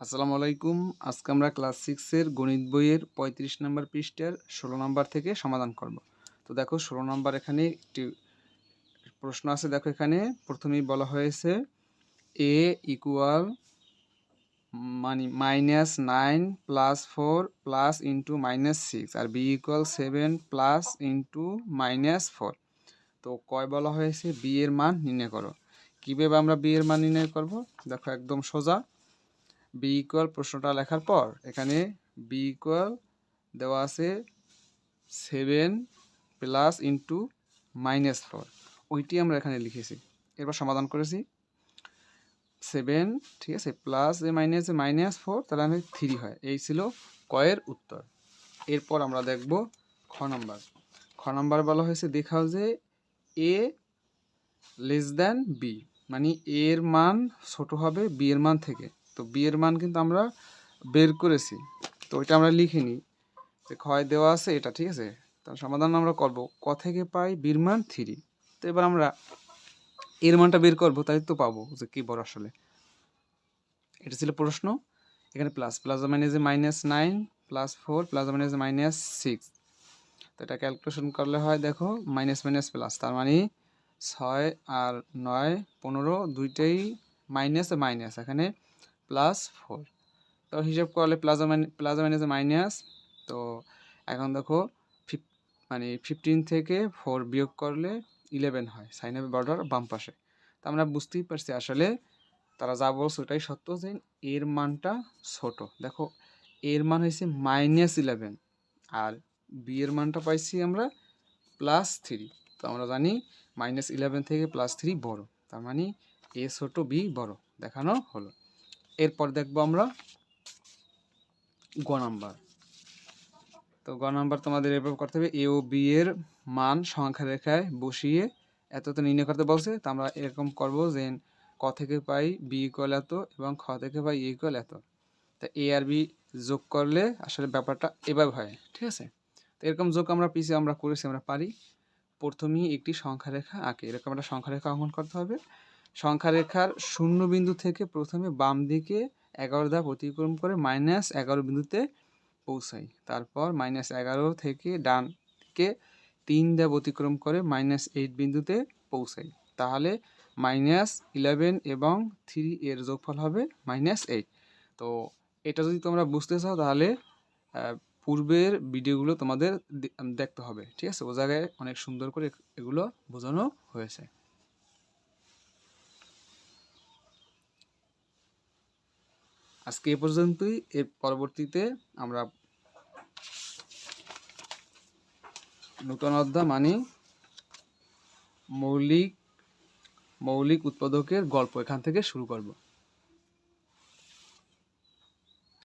আসসালামু আলাইকুম। আজকে আমরা ক্লাস সিক্সের গণিত বইয়ের পঁয়ত্রিশ নম্বর পৃষ্ঠার ষোলো নম্বর থেকে সমাধান করব। তো দেখো, ষোলো নম্বর এখানে একটি প্রশ্ন আছে। দেখো এখানে, প্রথমেই বলা হয়েছে, এ ইকুয়াল মানে minus nine plus four plus into minus six, আর B equal seven plus into minus four. তো কয় বলা হয়েছে? বি এর মান নির্ণয় করো। কীভাবে আমরা বি এর মান নির্ণয় করব? দেখো, একদম সোজা। বি ইকুয়াল প্রশ্নটা লেখার পর এখানে বি ইকুয়াল দেওয়া আছে seven plus into minus four ওইটি আমরা এখানে লিখেছি। এরপর সমাধান করেছি। সেভেন ঠিক আছে plus A minus A minus four তাহলে আমি থ্রি হয়। এই ছিল কয়ের উত্তর। এরপর আমরা দেখব খ নাম্বার খ নাম্বার বলা হয়েছে, দেখাও যে এ লেস দ্যান বি মানে এর মান ছোট হবে বি এর মান থেকে। তো বি এর মান কিন্তু আমরা বের করেছি। তো ওইটা আমরা লিখিনি যে ক্ষয় দেওয়া আছে এটা, ঠিক আছে? তার সমাধান আমরা করব। ক থেকে পাই বির মান থ্রি। তো এবার আমরা এর মানটা বের করব, তাই তো পাবো যে কি বড় আসলে। এটা ছিল প্রশ্ন। এখানে প্লাস প্লাস মাইনাসে minus nine plus four plus মাইনাসে মাইনাস সিক্স তো এটা ক্যালকুলেশন করলে হয়, দেখো মাইনাস মাইনাস প্লাস তার মানে ছয় আর নয়, পনেরো, দুইটাই মাইনাস মাইনাস এখানে প্লাস ফোর তো হিসাব করলে প্লাজা মাইনাস প্লাজা মাইনাসে মাইনাস তো এখন দেখো ফিফ মানে ফিফটিন থেকে ফোর বিয়োগ করলে ইলেভেন হয় সাইন অফ বর্ডার বাম পাশে। তো আমরা বুঝতেই পারছি আসলে তারা যা বলছে ওটাই সত্য যে এর মানটা ছোট। দেখো, এর মান হয়েছে মাইনাস ইলেভেন আর বি এর মানটা পাইছি আমরা প্লাস থ্রি তো আমরা জানি মাইনাস ইলেভেন থেকে প্লাস থ্রি বড়, তার মানে এ ছোট বি বড়, দেখানো হলো। এরপর দেখব আমরা গ নাম্বার। তো গ নাম্বার তোমাদের এভাবে করতে হবে, এ ও বি এর মান সংখ্যা রেখায় বসিয়ে এত তো নির্ণয় করতে বলছে, তো আমরা এরকম করব যে ক থেকে পাই বি ইকুয়াল এত এবং খ থেকে পাই এ ইকুয়াল এত। তা এ আর বি যোগ করলে আসলে ব্যাপারটা এভাবে হয়, ঠিক আছে? তো এরকম যোগ আমরা পিছিয়ে আমরা করেছি, আমরা পারি। প্রথমেই একটি সংখ্যা রেখা আঁকে, এরকম একটা সংখ্যা রেখা অঙ্কন করতে হবে। সংখ্যা রেখার শূন্য বিন্দু থেকে প্রথমে বাম দিকে এগারো ধাপ অতিক্রম করে মাইনাস এগারো বিন্দুতে পৌঁছাই তারপর মাইনাস এগারো থেকে ডান দিকে তিন ধাপ অতিক্রম করে মাইনাস এইট বিন্দুতে পৌঁছাই তাহলে মাইনাস ইলেভেন এবং থ্রি এর যোগফল হবে মাইনাস এইট তো এটা যদি তোমরা বুঝতে চাও তাহলে পূর্বের ভিডিওগুলো তোমাদের দেখতে হবে। ঠিক আছে? ও জায়গায় অনেক সুন্দর করে এগুলো বোঝানো হয়েছে। আজকে এ পর্যন্তই। এর পরবর্তীতে আমরা নূতন অধ্যায় মানে মৌলিক মৌলিক উৎপাদকের গল্প এখান থেকে শুরু করব।